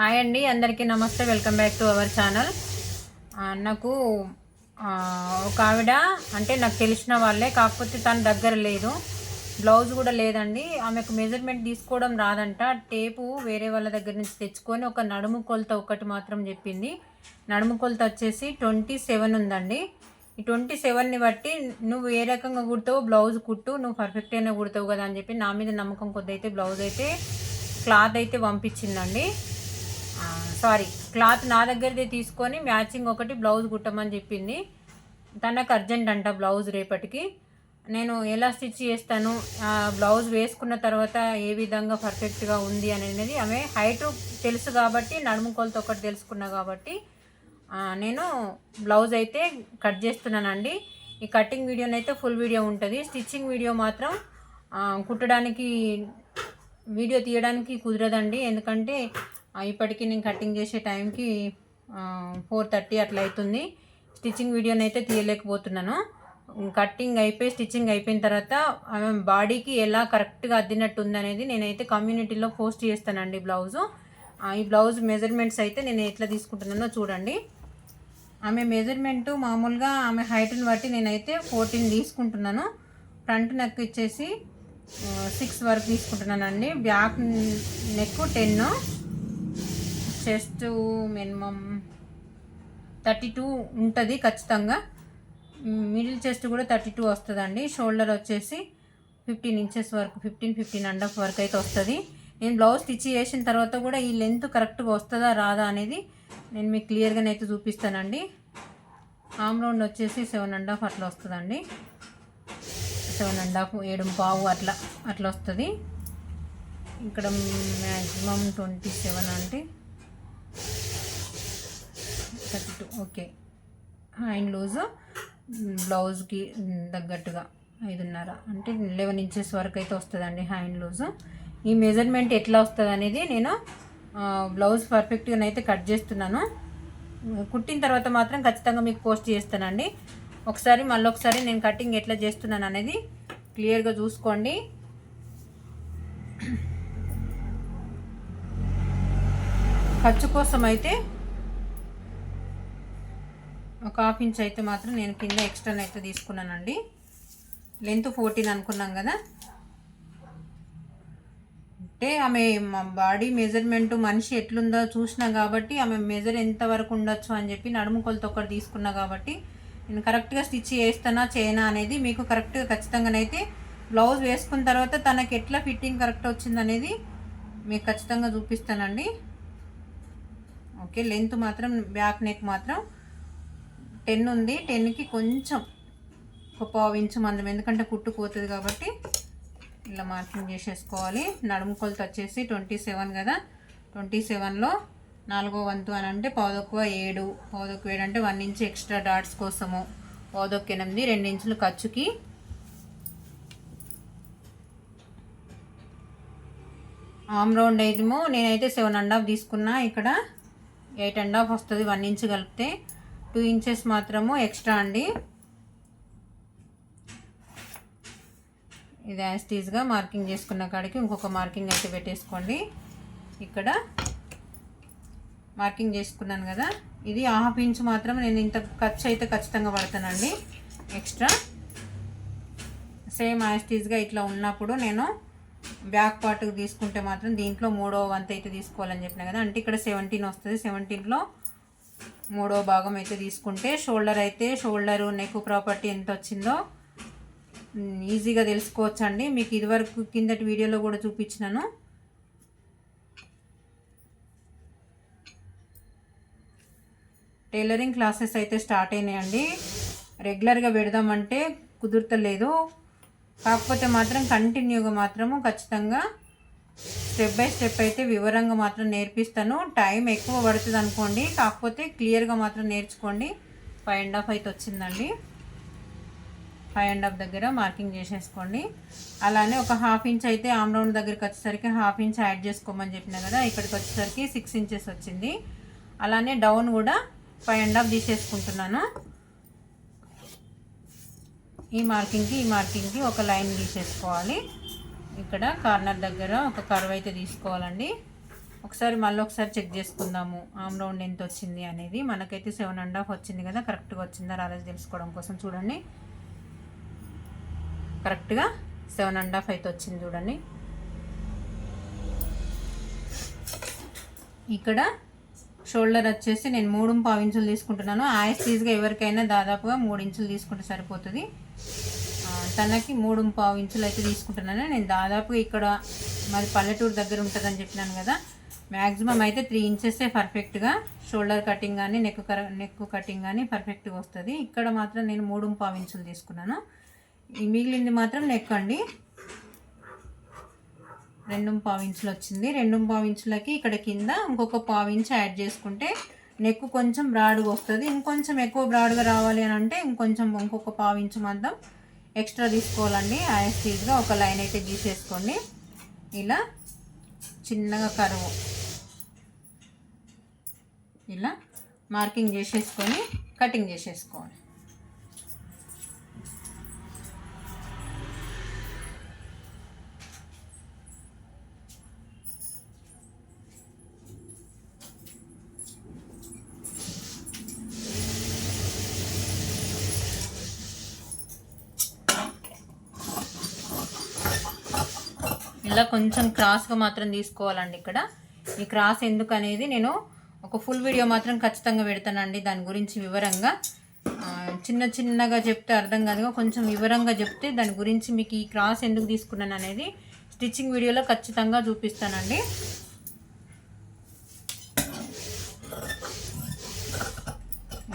Hi అండి అందరికీ నమస్తే. Welcome back to our channel నాకు ఒక ఆవిడ అంటే నాకు తెలిసిన వాళ్ళే కాకపోతే తన దగ్గర లేదు. బ్లౌజ్ కూడా లేదండి. ఆమెకు మెజర్మెంట్ తీసుకోవడం రాదంట. టేపు వేరే వాళ్ళ దగ్గర నుంచి తెచ్చుకొని ఒక నడుము కొలత ఒకటి మాత్రం చెప్పింది. నడుము కొలత వచ్చేసి ట్వంటీ సెవెన్ ఉందండి. ఈ ట్వంటీ సెవెన్ని బట్టి నువ్వు ఏ రకంగా కుడతావు బ్లౌజ్ కుట్టు. నువ్వు పర్ఫెక్ట్ అయినా కుడతావు కదా అని చెప్పి నా మీద నమ్మకం కొద్ది అయితే బ్లౌజ్ అయితే క్లాత్ అయితే పంపించిందండి. సారీ క్లాత్ నా దగ్గరదే తీసుకొని మ్యాచింగ్ ఒకటి బ్లౌజ్ కుట్టమని చెప్పింది. తనకు అర్జెంట్ అంట బ్లౌజ్ రేపటికి. నేను ఎలా స్టిచ్ చేస్తాను? బ్లౌజ్ వేసుకున్న తర్వాత ఏ విధంగా పర్ఫెక్ట్గా ఉంది అనేది ఆమె హైట్ తెలుసు కాబట్టి నడుము కొలత ఒకటి తెలుసుకున్నా కాబట్టి నేను బ్లౌజ్ అయితే కట్ చేస్తున్నానండి. ఈ కటింగ్ వీడియోనైతే ఫుల్ వీడియో ఉంటుంది. స్టిచ్చింగ్ వీడియో మాత్రం కుట్టడానికి వీడియో తీయడానికి కుదరదండి. ఎందుకంటే ఇప్పటికీ నేను కటింగ్ చేసే టైంకి ఫోర్ థర్టీ అట్లా అవుతుంది. స్టిచ్చింగ్ వీడియోని అయితే తీయలేకపోతున్నాను కటింగ్ అయిపోయి స్టిచ్చింగ్ అయిపోయిన తర్వాత ఆమె బాడీకి ఎలా కరెక్ట్గా అద్దినట్టు ఉందనేది నేనైతే కమ్యూనిటీలో పోస్ట్ చేస్తానండి బ్లౌజు. ఈ బ్లౌజ్ మెజర్మెంట్స్ అయితే నేను ఎట్లా తీసుకుంటున్నానో చూడండి. ఆమె మెజర్మెంట్ మామూలుగా ఆమె హైట్ని బట్టి నేనైతే ఫోర్టీన్ తీసుకుంటున్నాను. ఫ్రంట్ నెక్ ఇచ్చేసి సిక్స్ వరకు తీసుకుంటున్నానండి. Back neck ten. Chest minimum thirty two ఉంటుంది ఖచ్చితంగా. మిడిల్ చెస్ట్ కూడా థర్టీ టూ వస్తుందండి. షోల్డర్ వచ్చేసి ఫిఫ్టీన్ ఇంచెస్ వరకు ఫిఫ్టీన్ ఫిఫ్టీన్ అండ్ హాఫ్ వరకు అయితే వస్తుంది. నేను బ్లౌజ్ స్టిచ్ చేసిన తర్వాత కూడా ఈ లెంత్ కరెక్ట్గా వస్తుందా రాదా అనేది నేను మీకు క్లియర్గానే అయితే చూపిస్తానండి. ఆమ్ రౌండ్ వచ్చేసి సెవెన్ అండ్ హాఫ్ అట్లా వస్తుందండి. సెవెన్ అండ్ హాఫ్ ఏడు పావు అట్లా అట్లా వస్తుంది. ఇక్కడ మ్యాక్సిమం ట్వంటీ సెవెన్ అంటే thirty two okay. Hand loose బ్లౌజ్కి తగ్గట్టుగా ఐదున్నర. అంటే లెవెన్ ఇంచెస్ వరకు అయితే వస్తుందండి హ్యాండ్ లూజ్. ఈ మెజర్మెంట్ ఎట్లా వస్తుంది అనేది నేను బ్లౌజ్ పర్ఫెక్ట్గా అయితే కట్ చేస్తున్నాను. కుట్టిన తర్వాత మాత్రం ఖచ్చితంగా మీకు పోస్ట్ చేస్తానండి. ఒకసారి మళ్ళీ ఒకసారి నేను కటింగ్ ఎట్లా చేస్తున్నాను అనేది క్లియర్గా చూసుకోండి. ఖర్చు కోసం అయితే ఒక హాఫ్ ఇంచ్ అయితే మాత్రం నేను కింద ఎక్స్టర్న్ అయితే తీసుకున్నానండి. లెంత్ ఫోర్టీన్ అనుకున్నాం కదా. అంటే ఆమె బాడీ మెజర్మెంట్ మనిషి ఎట్లుందో చూసినా కాబట్టి ఆమె మెజర్ ఎంతవరకు ఉండొచ్చు అని చెప్పి నడుము కొలత ఒకటి తీసుకున్నా కాబట్టి నేను కరెక్ట్గా స్టిచ్ చేస్తానా చేయనా అనేది మీకు కరెక్ట్గా ఖచ్చితంగానైతే బ్లౌజ్ వేసుకున్న తర్వాత తనకి ఎట్లా ఫిట్టింగ్ కరెక్ట్ వచ్చిందనేది మీకు ఖచ్చితంగా చూపిస్తానండి. ఓకే లెంత్ మాత్రం బ్యాక్ నెక్ మాత్రం టెన్ ఉంది. టెన్కి కొంచెం ఒక పావు ఇంచు మందం. ఎందుకంటే కుట్టుకుపోతుంది కాబట్టి ఇలా మార్కింగ్ చేసేసుకోవాలి. నడుము కొలత వచ్చేసి ట్వంటీ సెవెన్ కదా. ట్వంటీ సెవెన్లో నాలుగో వంతు అని అంటే పావుదొక్కువ ఏడు పావుదొక్కువ ఏడు అంటే వన్ ఇంచ్ ఎక్స్ట్రా డాట్స్ కోసము. పావుదొక్కు ఎనిమిది రెండు ఇంచులు ఖర్చుకి. ఆమ్ రౌండ్ అయితేమో నేనైతే సెవెన్ అండ్ హాఫ్ తీసుకున్నా. ఇక్కడ ఎయిట్ అండ్ హాఫ్ వస్తుంది వన్ ఇంచ్ కలిపితే. టూ ఇంచెస్ మాత్రము ఎక్స్ట్రా అండి. ఇది యాస్టీజ్గా మార్కింగ్ చేసుకున్న కాడికి ఇంకొక మార్కింగ్ అయితే పెట్టేసుకోండి. ఇక్కడ మార్కింగ్ చేసుకున్నాను కదా. ఇది హాఫ్ ఇంచ్ మాత్రం నేను ఇంత ఖర్చు అయితే ఖచ్చితంగా పడతానండి. ఎక్స్ట్రా. సేమ్ యాస్టీజ్గా ఇట్లా ఉన్నప్పుడు నేను బ్యాక్ పార్ట్ తీసుకుంటే మాత్రం దీంట్లో మూడో వంతు అయితే తీసుకోవాలని చెప్పిన కదా. అంటే ఇక్కడ సెవెంటీన్ వస్తుంది. సెవెంటీన్లో మూడో భాగం అయితే తీసుకుంటే షోల్డర్ అయితే షోల్డరు నెక్ ప్రాపర్టీ ఎంత వచ్చిందో ఈజీగా తెలుసుకోవచ్చు అండి మీకు ఇదివరకు కిందటి వీడియోలో కూడా చూపించినాను. టైలరింగ్ క్లాసెస్ అయితే స్టార్ట్ అయినాయండి. రెగ్యులర్గా పెడదామంటే కుదురతలేదు. కాకపోతే మాత్రం కంటిన్యూగా మాత్రము ఖచ్చితంగా స్టెప్ బై స్టెప్ అయితే వివరంగా మాత్రం నేర్పిస్తాను. టైం ఎక్కువ పడుతుంది అనుకోండి. కాకపోతే క్లియర్గా మాత్రం నేర్చుకోండి. ఫైవ్ అండ్ హాఫ్ అయితే వచ్చిందండి. ఫైవ్ అండ్ హాఫ్ దగ్గర మార్కింగ్ చేసేసుకోండి. అలానే ఒక హాఫ్ ఇంచ్ అయితే ఆమ్ రౌండ్ దగ్గరికి వచ్చేసరికి హాఫ్ ఇంచ్ యాడ్ చేసుకోమని చెప్పిన కదా ఇక్కడికి వచ్చేసరికి సిక్స్ ఇంచెస్ వచ్చింది. అలానే డౌన్ కూడా ఫైవ్ అండ్ హాఫ్ తీసేసుకుంటున్నాను. ఈ మార్కింగ్కి ఈ మార్కింగ్కి ఒక లైన్ గీసేసుకోవాలి. ఇక్కడ కార్నర్ దగ్గర ఒక కర్వ్ అయితే తీసుకోవాలండి. ఒకసారి మళ్ళీ ఒకసారి చెక్ చేసుకుందాము. ఆమ్ రౌండ్ ఎంత వచ్చింది అనేది. మనకైతే సెవెన్ అండ్ హాఫ్ వచ్చింది కదా కరెక్ట్గా వచ్చిందా రాలేదు తెలుసుకోవడం కోసం చూడండి. కరెక్ట్గా సెవెన్ అండ్ హాఫ్ అయితే వచ్చింది చూడండి. ఇక్కడ షోల్డర్ వచ్చేసి నేను మూడు పావు ఇంచులు తీసుకుంటున్నాను యాస్టీజ్గా ఎవరికైనా దాదాపుగా మూడు ఇంచులు తీసుకుంటే సరిపోతుంది. ఆ, తనకి మూడు పావు ఇంచులు అయితే తీసుకుంటున్నాను. నేను దాదాపుగా ఇక్కడ మరి పల్లెటూరు దగ్గర ఉంటుందని చెప్పినాను కదా. మ్యాక్సిమం అయితే త్రీ ఇంచెసే పర్ఫెక్ట్గా షోల్డర్ కటింగ్ కానీ నెక్ కర నెక్ కటింగ్ కానీ పర్ఫెక్ట్గా వస్తుంది. ఇక్కడ మాత్రం నేను మూడు పావు ఇంచులు తీసుకున్నాను. మిగిలింది మాత్రం నెక్ అండి. రెండు పావు ఇంచులు వచ్చింది. రెండు పావు ఇంచులకి ఇక్కడ కింద ఇంకొక పావు ఇంచు యాడ్ చేసుకుంటే నెక్ కొంచెం బ్రాడ్గా వస్తుంది. ఇంకొంచెం ఎక్కువ బ్రాడ్గా రావాలి అని అంటే ఇంకొంచెం ఇంకొక పావు ఇంచు మాత్రం ఎక్స్ట్రా తీసుకోవాలండి. యాస్టీజ్గా ఒక లైన్ అయితే గీసేసుకోండి. ఇలా చిన్నగా కరువు. ఇలా మార్కింగ్ చేసేసుకొని కటింగ్ చేసేసుకోవాలి. ఇలా కొంచెం క్రాస్గా మాత్రం తీసుకోవాలండి ఇక్కడ. ఈ క్రాస్ ఎందుకు అనేది నేను ఒక ఫుల్ వీడియో మాత్రం ఖచ్చితంగా పెడతానండి. దాని గురించి వివరంగా. చిన్న చిన్నగా చెప్తే అర్థం కాదుగా కొంచెం వివరంగా చెప్తే దాని గురించి మీకు ఈ క్రాస్ ఎందుకు తీసుకున్నాను అనేది స్టిచ్చింగ్ వీడియోలో ఖచ్చితంగా చూపిస్తానండి.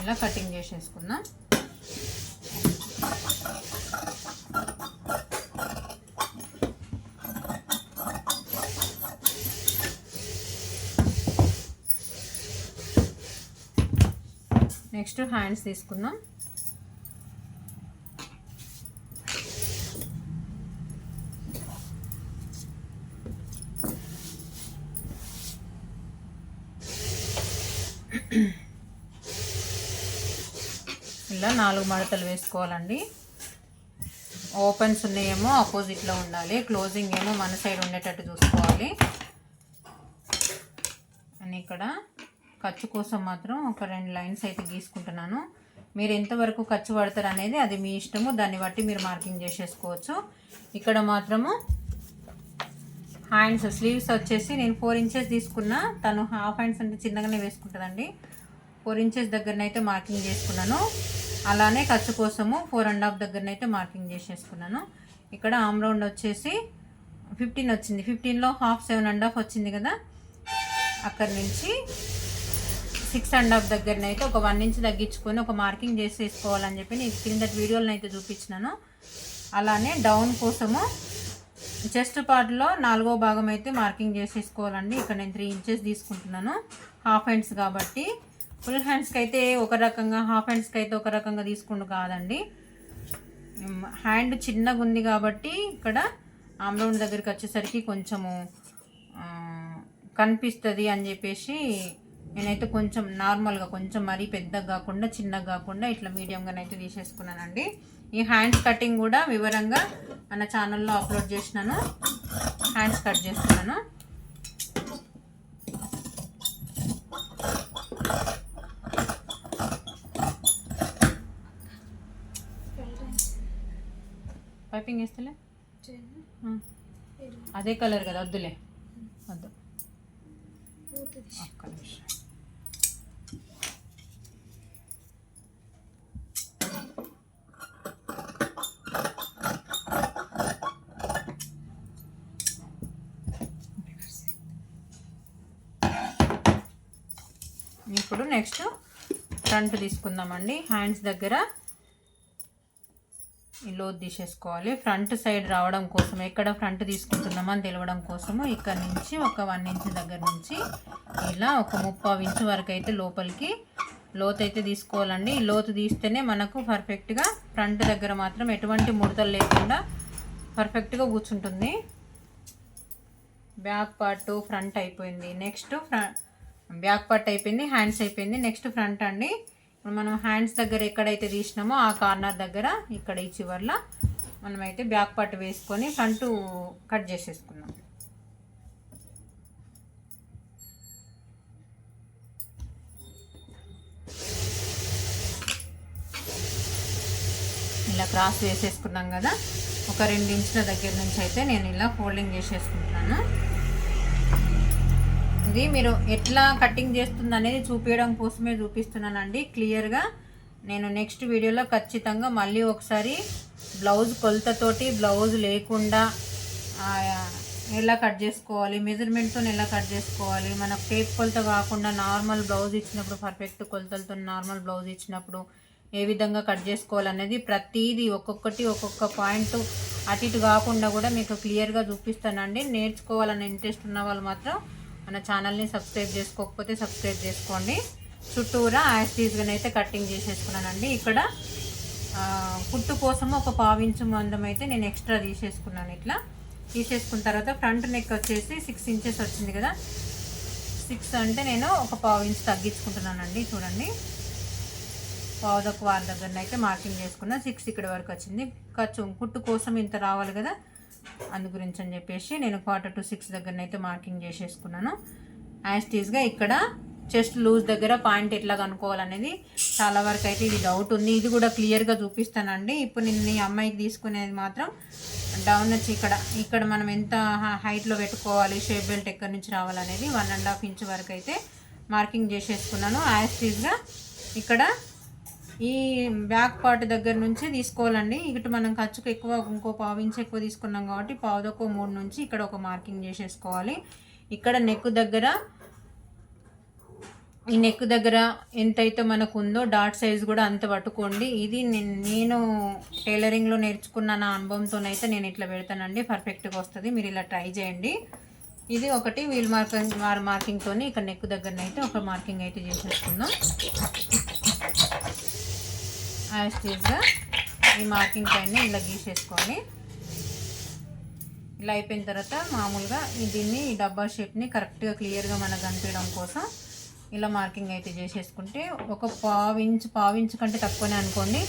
ఇలా కటింగ్ చేసేసుకుందాం. నెక్స్ట్ హ్యాండ్స్ తీసుకుందాం. ఇలా నాలుగు మడతలు వేసుకోవాలండి. ఓపెన్స్ ఉన్నాయేమో ఆపోజిట్లో ఉండాలి. క్లోజింగ్ ఏమో మన సైడ్ ఉండేటట్టు చూసుకోవాలి. అని ఇక్కడ ఖర్చు కోసం మాత్రం ఒక రెండు లైన్స్ అయితే గీసుకుంటున్నాను. మీరు ఎంతవరకు ఖర్చు పడతారు అనేది అది మీ ఇష్టము దాన్ని బట్టి మీరు మార్కింగ్ చేసేసుకోవచ్చు. ఇక్కడ మాత్రము హ్యాండ్స్ స్లీవ్స్ వచ్చేసి నేను ఫోర్ ఇంచెస్ తీసుకున్నా తను హాఫ్ హ్యాండ్స్ అంటే చిన్నగానే వేసుకుంటుందండి. ఫోర్ ఇంచెస్ దగ్గరనైతే మార్కింగ్ చేసుకున్నాను. అలానే ఖర్చు కోసము ఫోర్ అండ్ హాఫ్ దగ్గరనైతే మార్కింగ్ చేసేసుకున్నాను. ఇక్కడ ఆమ్ రౌండ్ వచ్చేసి ఫిఫ్టీన్ వచ్చింది. ఫిఫ్టీన్లో హాఫ్ సెవెన్ అండ్ హాఫ్ వచ్చింది కదా అక్కడి నుంచి సిక్స్ అండ్ హాఫ్ దగ్గరనైతే ఒక వన్ ఇంచ్ తగ్గించుకొని ఒక మార్కింగ్ చేసేసుకోవాలని చెప్పి నేను క్రిందటి వీడియోలను అయితే చూపించినాను. అలానే డౌన్ కోసము చెస్ట్ పార్ట్లో నాలుగో భాగం అయితే మార్కింగ్ చేసేసుకోవాలండి. ఇక్కడ నేను త్రీ ఇంచెస్ తీసుకుంటున్నాను. హాఫ్ హ్యాండ్స్ కాబట్టి ఫుల్ హ్యాండ్స్కి అయితే ఒక రకంగా హాఫ్ హ్యాండ్స్కి అయితే ఒక రకంగా తీసుకుండు కాదండి. హ్యాండ్ చిన్నగా ఉంది కాబట్టి ఇక్కడ ఆమ్రౌండ్ దగ్గరికి వచ్చేసరికి కొంచెము కనిపిస్తుంది అని చెప్పేసి నేనైతే కొంచెం నార్మల్గా కొంచెం మరీ పెద్దగా కాకుండా చిన్నగా కాకుండా ఇట్లా మీడియంగానైతే తీసేసుకున్నానండి. ఈ హ్యాండ్స్ కటింగ్ కూడా వివరంగా మన ఛానల్లో అప్లోడ్ చేసినాను. హ్యాండ్స్ కట్ చేస్తున్నాను. పైపింగ్ వేస్తలే. అదే కలర్ కదా వద్దులే. వద్దు. నెక్స్ట్ ఫ్రంట్ తీసుకుందామండి. హ్యాండ్స్ దగ్గర లోతు తీసేసుకోవాలి. ఫ్రంట్ సైడ్ రావడం కోసం ఎక్కడ ఫ్రంట్ తీసుకుంటున్నామని తెలవడం కోసము ఇక్కడ నుంచి ఒక వన్ ఇంచ్ దగ్గర నుంచి ఇలా ఒక ముప్పావు ఇంచు వరకు అయితే లోపలికి లోతు అయితే తీసుకోవాలండి. లోతు తీస్తేనే మనకు పర్ఫెక్ట్గా ఫ్రంట్ దగ్గర మాత్రం ఎటువంటి ముడతలు లేకుండా పర్ఫెక్ట్గా కూర్చుంటుంది. బ్యాక్ పార్ట్ ఫ్రంట్ అయిపోయింది. నెక్స్ట్ ఫ్ర బ్యాక్ పార్ట్ అయిపోయింది హ్యాండ్స్ అయిపోయింది. నెక్స్ట్ ఫ్రంట్ అండి. మనం హ్యాండ్స్ దగ్గర ఎక్కడైతే తీసినామో ఆ కార్నర్ దగ్గర ఇక్కడ ఈ చివరిలో మనమైతే బ్యాక్ పార్ట్ వేసుకొని ఫ్రంట్ కట్ చేసేసుకున్నాం. ఇలా క్రాస్ వేసేసుకున్నాం కదా. ఒక రెండు ఇంచుల దగ్గర నుంచి అయితే నేను ఇలా ఫోల్డింగ్ చేసేసుకుంటున్నాను. ఇది మీరు ఎట్లా కటింగ్ చేస్తుంది అనేది చూపించడం కోసమే చూపిస్తున్నానండి. క్లియర్గా నేను నెక్స్ట్ వీడియోలో ఖచ్చితంగా మళ్ళీ ఒకసారి బ్లౌజ్ కొలతతోటి బ్లౌజ్ లేకుండా ఎలా కట్ చేసుకోవాలి మెజర్మెంట్తో ఎలా కట్ చేసుకోవాలి మనకు టేప్ కొలత కాకుండా నార్మల్ బ్లౌజ్ ఇచ్చినప్పుడు పర్ఫెక్ట్ కొలతలతో నార్మల్ బ్లౌజ్ ఇచ్చినప్పుడు ఏ విధంగా కట్ చేసుకోవాలనేది ప్రతిదీ ఒక్కొక్కటి ఒక్కొక్క పాయింట్ అటు ఇటు కాకుండా కూడా మీకు క్లియర్గా చూపిస్తానండి. నేర్చుకోవాలనే ఇంట్రెస్ట్ ఉన్న వాళ్ళు మాత్రం మన ఛానల్ని సబ్స్క్రైబ్ చేసుకోకపోతే సబ్స్క్రైబ్ చేసుకోండి. చుట్టూరా యాస్టీస్గా అయితే కటింగ్ చేసేసుకున్నానండి. ఇక్కడ పుట్టు కుట్టు కోసం ఒక పావించు మందం అయితే నేను ఎక్స్ట్రా తీసేసుకున్నాను ఇట్లా. తీసేసుకున్న తర్వాత ఫ్రంట్ నెక్ వచ్చేసి సిక్స్ ఇంచెస్ వచ్చింది కదా. సిక్స్ అంటే నేను ఒక పావు ఇంచ్ తగ్గించుకుంటున్నానండి చూడండి. పావుదకు వారి దగ్గర అయితే మార్కింగ్ చేసుకున్నా. సిక్స్ ఇక్కడ వరకు వచ్చింది. ఖర్చు కుట్టు కోసం ఇంత రావాలి కదా. అందు గురించి అని చెప్పేసి నేను క్వార్టర్ టు సిక్స్ దగ్గరనైతే మార్కింగ్ చేసేసుకున్నాను. యాస్టీస్గా ఇక్కడ చెస్ట్ లూజ్ దగ్గర పాయింట్ ఎట్లా కనుక్కోవాలనేది చాలా వరకు అయితే ఇది డౌట్ ఉంది. ఇది కూడా క్లియర్గా చూపిస్తానండి. ఇప్పుడు నేను ఈ అమ్మాయికి తీసుకునేది మాత్రం డౌన్ వచ్చి ఇక్కడ ఇక్కడ మనం ఎంత హైట్లో పెట్టుకోవాలి షేప్ బెల్ట్ ఎక్కడి నుంచి రావాలనేది వన్ అండ్ హాఫ్ ఇంచ్ వరకు అయితే మార్కింగ్ చేసేసుకున్నాను. యాస్టీస్గా ఇక్కడ ఈ బ్యాక్ పార్ట్ దగ్గర నుంచే తీసుకోవాలండి. ఇటు మనం ఖర్చుకు ఎక్కువ ఇంకో పావు ఇంచు ఎక్కువ తీసుకున్నాం కాబట్టి పావుదొక మూడు నుంచి ఇక్కడ ఒక మార్కింగ్ చేసేసుకోవాలి. ఇక్కడ నెక్ దగ్గర ఈ నెక్ దగ్గర ఎంతైతే మనకు ఉందో డాట్ సైజ్ కూడా అంత పట్టుకోండి. ఇది నేను- నేను టైలరింగ్లో నేర్చుకున్న నా అనుభవంతోనైతే నేను ఇట్లా పెడతానండి. పర్ఫెక్ట్గా వస్తుంది. మీరు ఇలా ట్రై చేయండి. ఇది ఒకటి వీల్ మార్కింగ్ వార్ మార్కింగ్తో ఇక్కడ నెక్ దగ్గరనైతే ఒక మార్కింగ్ అయితే చేసేసుకుందాం. యాస్టీజ్గా ఈ మార్కింగ్ పైన ఇలా గీసేసుకోవాలి ఇలా అయిపోయిన తర్వాత మామూలుగా దీన్ని ఈ డబ్బా షేప్ని కరెక్ట్గా క్లియర్గా మనకు కనిపించడం కోసం ఇలా మార్కింగ్ అయితే చేసేసుకుంటే ఒక పావు ఇంచ్ పావు ఇంచ్ కంటే తక్కువనే అనుకోండి.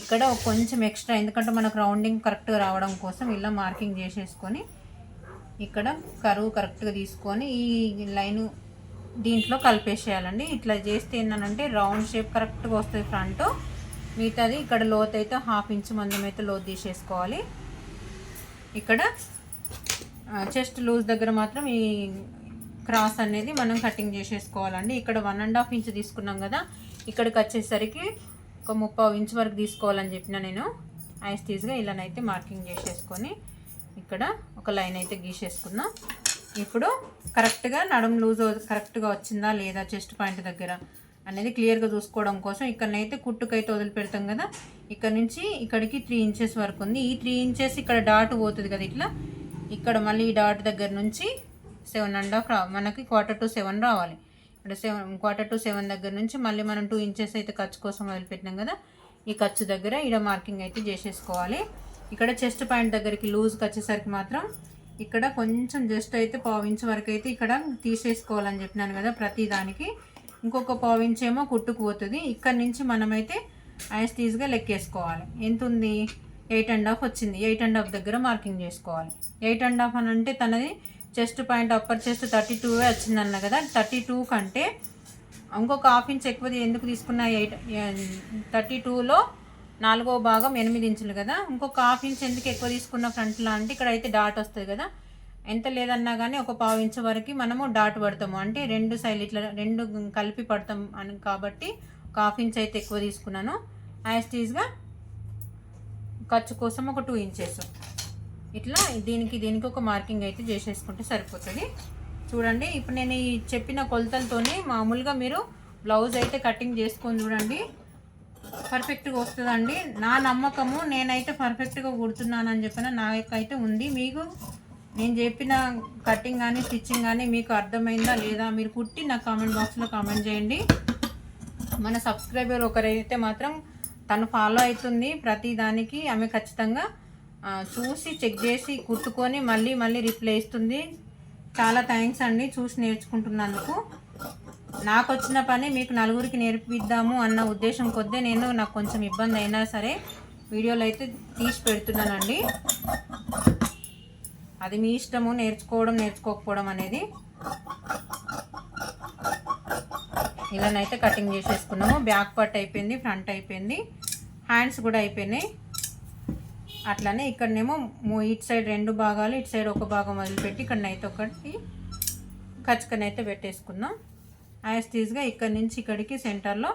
ఇక్కడ కొంచెం ఎక్స్ట్రా ఎందుకంటే మనకు రౌండింగ్ కరెక్ట్గా రావడం కోసం ఇలా మార్కింగ్ చేసేసుకొని ఇక్కడ కరువు కరెక్ట్గా తీసుకొని ఈ లైను దీంట్లో కలిపేసేయాలండి. ఇట్లా చేస్తే ఏంటంటే రౌండ్ షేప్ కరెక్ట్గా వస్తుంది ఫ్రంట్. మిగతాది ఇక్కడ లోత్ అయితే హాఫ్ ఇంచ్ మందం అయితే లోత్ తీసేసుకోవాలి. ఇక్కడ చెస్ట్ లూజ్ దగ్గర మాత్రం ఈ క్రాస్ అనేది మనం కటింగ్ చేసేసుకోవాలండి. ఇక్కడ వన్ అండ్ హాఫ్ ఇంచ్ తీసుకున్నాం కదా. ఇక్కడికి వచ్చేసరికి ఒక ముప్పై ఇంచ్ వరకు తీసుకోవాలని చెప్పిన నేను. ఐస్టీజ్గా ఇలానైతే మార్కింగ్ చేసేసుకొని ఇక్కడ ఒక లైన్ అయితే గీసేసుకుందాం ఇప్పుడు కరెక్ట్గా నడుము లూజ్ కరెక్ట్గా వచ్చిందా లేదా చెస్ట్ పాయింట్ దగ్గర? అనేది క్లియర్గా చూసుకోవడం కోసం ఇక్కడనైతే కుట్టుకైతే వదిలిపెడతాం కదా. ఇక్కడ నుంచి ఇక్కడికి త్రీ ఇంచెస్ వరకు ఉంది. ఈ త్రీ ఇంచెస్ ఇక్కడ డాట్ పోతుంది కదా ఇట్లా. ఇక్కడ మళ్ళీ ఈ డాట్ దగ్గర నుంచి సెవెన్ అండ్ హాఫ్ రా మనకి క్వార్టర్ టు సెవెన్ రావాలి. ఇక్కడ సెవెన్ క్వార్టర్ టు సెవెన్ దగ్గర నుంచి మళ్ళీ మనం టూ ఇంచెస్ అయితే ఖర్చు కోసం వదిలిపెట్టినాం కదా. ఈ ఖర్చు దగ్గర ఇక్కడ మార్కింగ్ అయితే చేసేసుకోవాలి. ఇక్కడ చెస్ట్ పాయింట్ దగ్గరికి లూజ్కి వచ్చేసరికి మాత్రం ఇక్కడ కొంచెం జస్ట్ అయితే పావు ఇంచ్ వరకు అయితే ఇక్కడ తీసేసుకోవాలని చెప్పినాను కదా ప్రతి దానికి ఇంకొక పావు ఇంచ్ ఏమో ఇక్కడ నుంచి మనమైతే ఐస్టీజ్గా లెక్కేసుకోవాలి. ఎంత ఉంది ఎయిట్ అండ్ హాఫ్ వచ్చింది. ఎయిట్ అండ్ హాఫ్ దగ్గర మార్కింగ్ చేసుకోవాలి. ఎయిట్ అండ్ హాఫ్ అని అంటే తనది chest point upper chest thirty two వచ్చిందన్న కదా. థర్టీ టూ కంటే ఇంకొక హాఫ్ ఇంచ్ ఎక్కువ ఎందుకు తీసుకున్న? ఎయిట్ థర్టీ టూలో నాలుగో భాగం ఎనిమిది ఇంచులు కదా. ఇంకొక హాఫ్ ఇంచ్ ఎందుకు ఎక్కువ తీసుకున్న ఫ్రంట్లో అంటే ఇక్కడ అయితే డాట్ వస్తుంది కదా. ఎంత లేదన్నా కానీ ఒక పావు ఇంచు వరకు మనము డాట్ పడతాము. అంటే రెండు సైడ్ ఇట్లా రెండు కలిపి పడతాం అని కాబట్టి ఒక హాఫ్ ఇంచ్ అయితే ఎక్కువ తీసుకున్నాను. యాస్టీజ్గా ఖర్చు కోసం ఒక టూ ఇంచెస్. ఇట్లా దీనికి దీనికి ఒక మార్కింగ్ అయితే చేసేసుకుంటే సరిపోతుంది. చూడండి ఇప్పుడు నేను ఈ చెప్పిన కొలతలతోనే మామూలుగా మీరు బ్లౌజ్ అయితే కటింగ్ చేసుకొని చూడండి. పర్ఫెక్ట్గా వస్తుందండి. నా నమ్మకము నేనైతే పర్ఫెక్ట్గా కుడుతున్నానని చెప్పిన నాకైతే ఉంది. మీకు నేను చెప్పిన కటింగ్ కానీ స్టిచ్చింగ్ కానీ మీకు అర్థమైందా లేదా మీరు కుట్టి నా కామెంట్ బాక్స్లో కామెంట్ చేయండి. మన సబ్స్క్రైబర్ ఒకరైతే మాత్రం తను ఫాలో అవుతుంది ప్రతి దానికి. ఆమె ఖచ్చితంగా చూసి చెక్ చేసి కుట్టుకొని మళ్ళీ మళ్ళీ రిప్లై ఇస్తుంది. చాలా థ్యాంక్స్ అండి చూసి నేర్చుకుంటున్నందుకు. నాకు వచ్చిన పని మీకు నలుగురికి నేర్పిద్దాము అన్న ఉద్దేశం కొద్దే నేను నాకు కొంచెం ఇబ్బంది అయినా సరే వీడియోలు అయితే తీసి పెడుతున్నానండి. అది మీ ఇష్టము నేర్చుకోవడం నేర్చుకోకపోవడం అనేది ఇలానైతే కటింగ్ చేసేసుకున్నాము. బ్యాక్ పార్ట్ అయిపోయింది ఫ్రంట్ అయిపోయింది హ్యాండ్స్ కూడా అయిపోయినాయి. అట్లానే ఇక్కడనేమో ఇటు సైడ్ రెండు భాగాలు ఇటు సైడ్ ఒక భాగం వదిలిపెట్టి ఇక్కడనైతే ఒకటి కచ్చకనైతే పెట్టేసుకుందాం యాజ్ తీజ్గా ఇక్కడ నుంచి ఇక్కడికి సెంటర్లో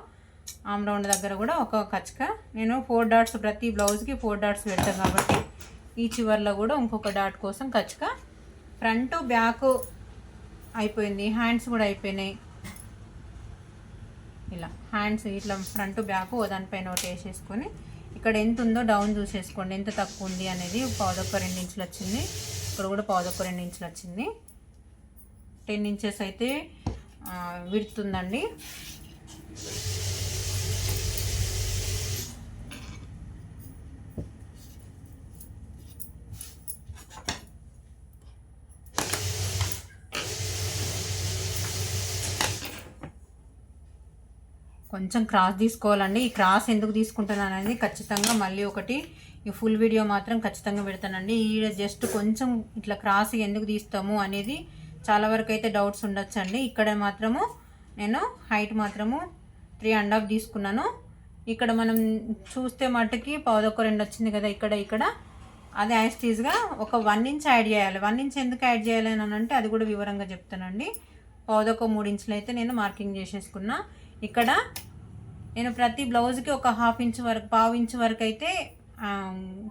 ఆమ్ రౌండ్ దగ్గర కూడా ఒక కచ్చక. నేను ఫోర్ డాట్స్ ప్రతి బ్లౌజ్కి ఫోర్ డాట్స్ పెడతాను కాబట్టి ఈ చివర్లో కూడా ఇంకొక డాట్ కోసం కచ్చక ఫ్రంట్ బ్యాక్ అయిపోయింది. హ్యాండ్స్ కూడా అయిపోయినాయి. ఇలా హ్యాండ్స్ ఇట్లా ఫ్రంట్ బ్యాక్ దానిపైన ఒకటి వేసేసుకొని ఇక్కడ ఎంత ఉందో డౌన్ చూసేసుకోండి. ఎంత తక్కువ ఉంది అనేది పావుదొక్క రెండు ఇంచులు వచ్చింది. ఇక్కడ కూడా పావుదొక్క రెండు ఇంచులు వచ్చింది. టెన్ ఇంచెస్ అయితే విడుతుందండి. కొంచెం క్రాస్ తీసుకోవాలండి. ఈ క్రాస్ ఎందుకు తీసుకుంటున్నాను అనేది ఖచ్చితంగా మళ్ళీ ఒకటి ఈ ఫుల్ వీడియో మాత్రం ఖచ్చితంగా పెడతానండి. ఈ జస్ట్ కొంచెం ఇట్లా క్రాస్ ఎందుకు తీస్తాము అనేది చాలా వరకు అయితే డౌట్స్ ఉండొచ్చండి. ఇక్కడ మాత్రము నేను హైట్ మాత్రము త్రీ అండ్ హాఫ్ తీసుకున్నాను. ఇక్కడ మనం చూస్తే మట్టుకి పౌదొక్క రెండు వచ్చింది కదా ఇక్కడ ఇక్కడ. అది యాస్టీజ్గా ఒక వన్ ఇంచ్ యాడ్ చేయాలి. వన్ ఇంచ్ ఎందుకు యాడ్ చేయాలి అని అంటే అది కూడా వివరంగా చెప్తానండి. పౌదొక్క మూడు ఇంచులు అయితే నేను మార్కింగ్ చేసేసుకున్నా. ఇక్కడ నేను ప్రతి బ్లౌజ్కి ఒక హాఫ్ ఇంచ్ వరకు పావు ఇంచ్ వరకు అయితే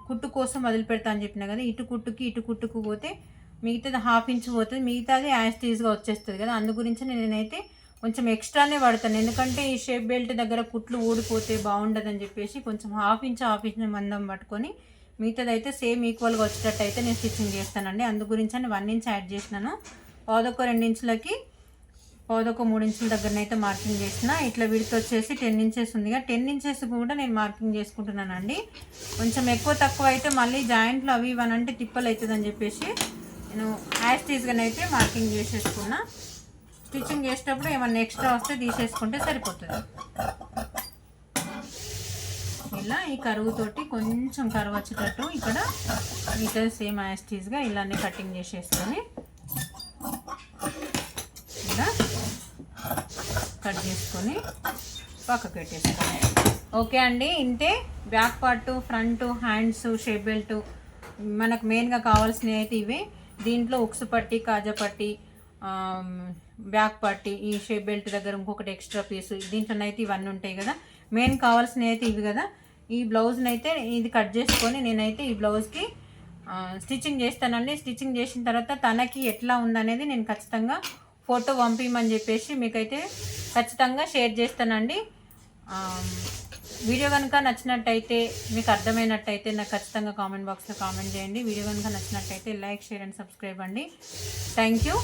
కుట్టు కోసం వదిలిపెడతా అని చెప్పిన కదా ఇటు కుట్టుకి ఇటు కుట్టుకు పోతే మిగతాది హాఫ్ ఇంచ్ పోతుంది మిగతాది యాస్టీజ్గా వచ్చేస్తుంది కదా. అందు గురించి నేనైతే కొంచెం ఎక్స్ట్రానే పడతాను ఎందుకంటే ఈ షేప్ బెల్ట్ దగ్గర కుట్లు ఊడిపోతే బాగుండదని చెప్పేసి కొంచెం హాఫ్ ఇంచ్ హాఫ్ ఇంచ్ మందం పట్టుకొని మిగతాది అయితే సేమ్ ఈక్వల్గా వచ్చేటట్టు అయితే నేను స్టిచ్చింగ్ చేస్తానండి. అందు గురించి అని వన్ ఇంచ్ యాడ్ చేసినాను. పాదొక రెండు ఇంచులకి ఒక మూడు ఇంచుల దగ్గర అయితే మార్కింగ్ చేసిన. ఇట్లా విడత వచ్చేసి టెన్ ఇంచెస్ ఉందిగా. టెన్ ఇంచెస్ కూడా నేను మార్కింగ్ చేసుకుంటున్నానండి. కొంచెం ఎక్కువ తక్కువ అయితే మళ్ళీ జాయింట్లు అవి ఇవన్నీ అంటే తిప్పలు అవుతుందని చెప్పేసి నేను యాస్టీస్గా అయితే మార్కింగ్ చేసేసుకున్నా. స్టిచ్చింగ్ చేసేటప్పుడు ఏమన్నా ఎక్స్ట్రా వస్తే తీసేసుకుంటే సరిపోతుంది. ఇలా ఈ కరువుతోటి కొంచెం కరువు వచ్చేటట్టు ఇక్కడ మిగతా సేమ్ యాస్టీస్గా ఇలానే కటింగ్ చేసేసుకొని. ఇలా. కట్ చేసుకొని పక్కకు పెట్టేసుకోండి ఓకే అండి ఇంతే. Back part front hands shape belt మనకు మెయిన్గా కావాల్సినవి అయితే ఇవే. దీంట్లో ఉక్సు పట్టి కాజా పట్టి బ్యాక్ పట్టి ఈ షేప్ బెల్ట్ దగ్గర ఇంకొకటి ఎక్స్ట్రా పీస్ దీంట్లో అయితే ఇవన్నీ ఉంటాయి కదా. మెయిన్ కావాల్సినవి అయితే ఇవి కదా. ఈ బ్లౌజ్ని అయితే ఇది కట్ చేసుకొని నేనైతే ఈ బ్లౌజ్కి స్టిచ్చింగ్ చేస్తానండి. స్టిచ్చింగ్ చేసిన తర్వాత తనకి ఎట్లా ఉందనేది నేను ఖచ్చితంగా ఫోటో పంపించమని చెప్పేసి మీకైతే ఖచ్చితంగా షేర్ చేస్తానండి. వీడియో కనుక నచ్చినట్టయితే మీకు అర్థమైనట్టయితే నాకు ఖచ్చితంగా కామెంట్ బాక్స్లో కామెంట్ చేయండి. వీడియో కనుక నచ్చినట్టయితే లైక్ షేర్ అండ్ సబ్స్క్రైబ్ అండి. Thank you.